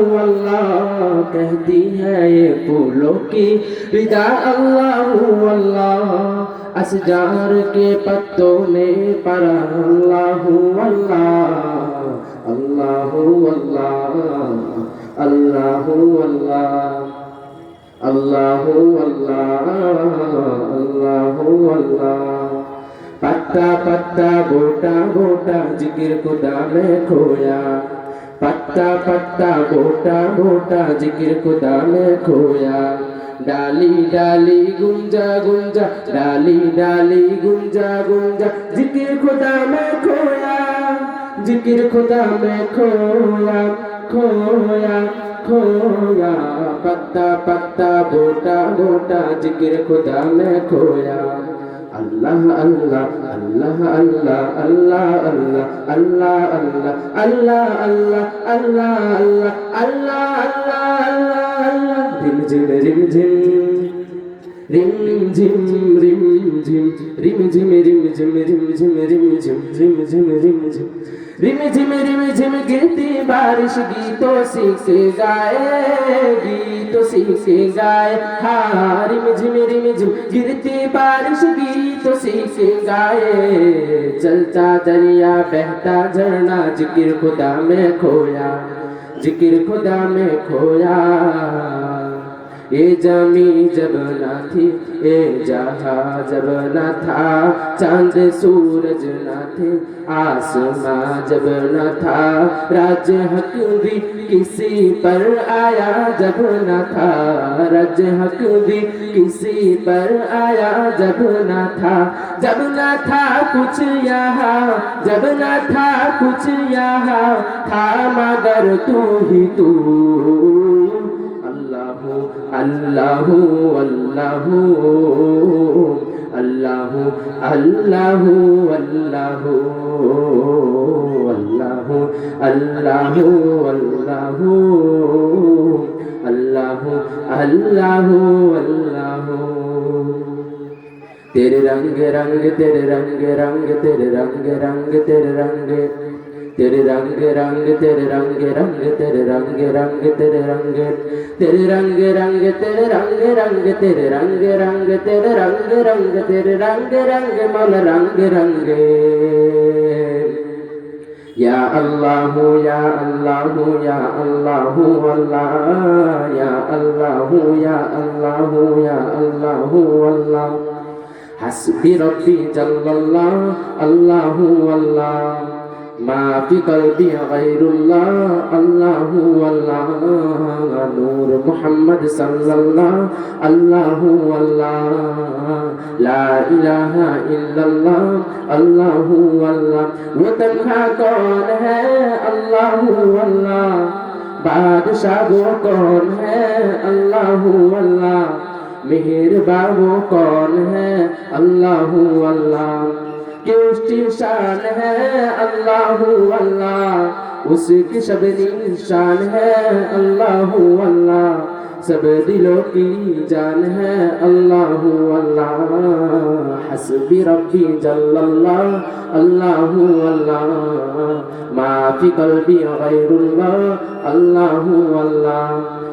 अल्लाह कहती है ये फूलों की विदा अल्लाह अल्लाह असजार के पत्तों ने पर अल्लाह अल्लाह अल्लाह अल्लाह अल्लाह अल्लाह अल्लाह अल्लाह अल्लाह अल्लाह पत्ता पत्ता बोटा बोटा जिगिर खुदा में खोया पत्ता पत्ता गोटा गोटा जिक्र खुदा में खोया डाली डाली गुंजा गुंजा डाली डाली गुंजा गुंजा जिक्र खुदा में खोया जिक्र खुदा में खोया खोया खोया पत्ता पत्ता गोटा गोटा जिक्र खुदा में खोया আল্লাহ আল্লাহ আল্লাহ আল্লাহ আল্লাহ আল্লাহ আল্লাহ আল্লাহ আল্লাহ আল্লাহ আল্লাহ আল্লাহ আল্লাহ আল্লাহ আল্লাহ রিম ঝিম রিম ঝিম রিম ঝিম রিম ঝিম রিম ঝিম রিম ঝিম রিম ঝিম রিম ঝিম রিম ঝিম রিম ঝিম রিম ঝিম रिम झिम रिम झिम गिरती बारिश गीतों सीख गाए गीतों सीख गाए हाँ रिम झिम रिम झिम गिरती बारिश गीतों सीख गाए चलता दरिया बहता झरना जिक्र खुदा में खोया जिक्र खुदा में खोया ये जमी जब न थी ये जहाँ जब न था चांद सूरज न थे आसमां जब न था राज हक भी किसी पर आया जब न था राज हक भी किसी पर आया जब न था जब न था कुछ यहाँ जब न था कुछ यहाँ था मगर तू ही तू আল্লাহু আল্লাহু আল্লাহু আল্লাহু আল্লাহু আল্লাহু আল্লাহু আল্লাহু আল্লাহু আল্লাহু আল্লাহু तेरे रंग रंग तेरे रंग रंग तेरे रंग रंग तेरे रंग तेरे रंग रंग तेरे रंग रंग तेरे रंग रंग तेरे रंग तेरे रंग रंग तेरे रंग रंग तेरे रंग रंग तेरे रंग रंग तेरे रंग रंग मल रंग रंग या अल्लाह या अल्लाह या अल्लाह अल्लाह या अल्लाह या अल्लाह या अल्लाह अल्लाह हस्बी रब्बी जल्लल्लाह अल्लाह अल्लाह ما في قلبي غير الله الله والله نور محمد صلى الله الله والله لا إله إلا الله الله والله وتنها कौन है अल्लाह अल्लाह बादशाह वो कौन है अल्लाह अल्लाह मेहरबा वो कौन है अल्लाह अल्लाह کے اس کی شان ہے اللہ اللہ اس کی شب شان ہے اللہ اللہ سب دلوں کی جان ہے اللہ اللہ حسبی ربی جل اللہ اللہ اللہ ما فی قلبی غیر اللہ اللہ اللہ